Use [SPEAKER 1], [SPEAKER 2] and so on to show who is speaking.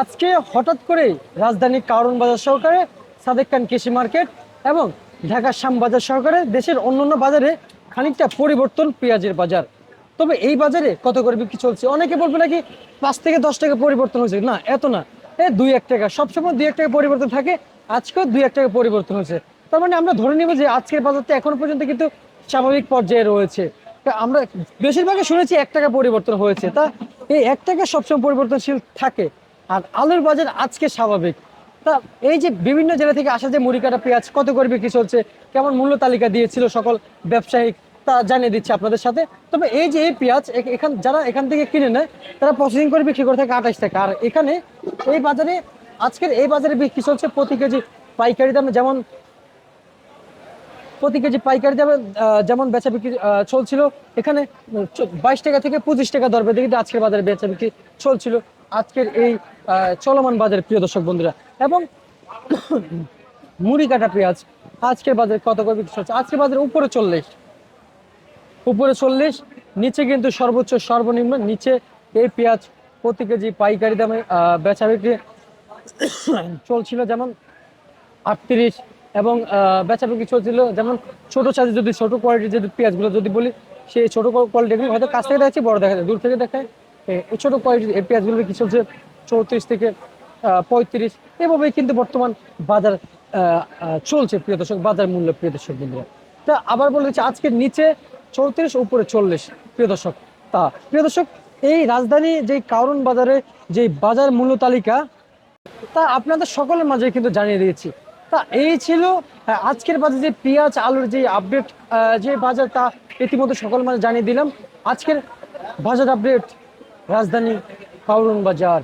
[SPEAKER 1] আজকে হঠাৎ করে রাজধানী কারণ বাজার সহকারে সাদেক খান কৃষি মার্কেট এবং ঢাকার শ্যামবাজার সহকারে দেশের অন্যান্য বাজারে খানিকটা পরিবর্তন পেঁয়াজের বাজার। তবে এই বাজারে কত করে বিক্রি চলছে? অনেকে বলবে নাকি পাঁচ থেকে দশ টাকা পরিবর্তন হয়েছে। না, এত না। এ দুই এক টাকা। সবসময় দুই এক টাকা পরিবর্তন থাকে। আজকেও দুই এক টাকা পরিবর্তন হয়েছে। তার মানে আমরা ধরে নিব যে আজকের বাজারটা এখনও পর্যন্ত কিন্তু স্বাভাবিক পর্যায়ে রয়েছে। আমরা বেশিরভাগই শুনেছি এক টাকা পরিবর্তন হয়েছে। তা এই এক টাকা সবসময় পরিবর্তনশীল থাকে। আর আলুর বাজার আজকে স্বাভাবিক। তা এই যে বিভিন্ন জেলা থেকে আসা যে মুড়ি, কাটা, পেঁয়াজ, কত করে বিক্রি চলছে, কেমন মূল্য তালিকা দিয়েছিল সকল ব্যবসায়িক, তা জানিয়ে দিচ্ছে আপনাদের সাথে। তবে এই যে এই পেঁয়াজ এখান, যারা এখান থেকে কিনে নেয়, তারা প্রসেসিং করে বিক্রি করে থাকে আঠাশ টাকা। আর এখানে এই বাজারে, আজকের এই বাজারে বিক্রি চলছে প্রতি কেজি পাইকারি দামে যেমন, প্রতি কেজি পাইকারি দামে যেমন বেচা বিক্রি চলছিল, এখানে বাইশ টাকা থেকে পঁচিশ টাকা দর বেঁধে কিন্তু আজকের বাজারে বেচা বিক্রি চলছিল। আজকের এই চলমান বাজারে, প্রিয় দর্শক বন্ধুরা, এবং মুড়ি কাটা পেঁয়াজ, আজকের বাজারে কত করে বিক্রি চলছে আজকের বাজারে উপরে চল্লিশ। উপরে চল্লিশ, নিচে কিন্তু সর্বোচ্চ, সর্বনিম্ন, নিচে এই পেঁয়াজ প্রতি কেজি পাইকারি দামে বেচা বিক্রি চলছিল যেমন আটত্রিশ এবং বেচা বিক্রি চলছিল যেমন ছোট সাইজের যদি, ছোট কোয়ালিটির যদি পেঁয়াজগুলো যদি বলি, সেই ছোট কোয়ালিটিগুলো হয়তো কাছ থেকে দেখাচ্ছি, বড় দেখা যায় দূর থেকে দেখায়। ছোট কোয়ালিটির এই পেঁয়াজগুলো বিক্রি চলছে চৌত্রিশ থেকে পঁয়ত্রিশ। এভাবেই কিন্তু বর্তমান বাজার চলছে, প্রিয় দর্শক, বাজার মূল্য, প্রিয় দর্শক বন্ধুরা। তা আবার বলে দিচ্ছি আজকের নিচে চৌত্রিশ, উপরে চল্লিশ, প্রিয় দর্শক। তা, প্রিয় দর্শক, এই রাজধানী যেই কারণ বাজারে যেই বাজার মূল্য তালিকা, তা আপনাদের সকলের মাঝে কিন্তু জানিয়ে দিয়েছি। তা এই ছিল আজকের বাজারে যে পেঁয়াজ আলুর যে আপডেট যে বাজার, তা ইতিমধ্যে সকলের মাঝে জানিয়ে দিলাম। আজকের বাজার আপডেট রাজধানী কাউরন বাজার।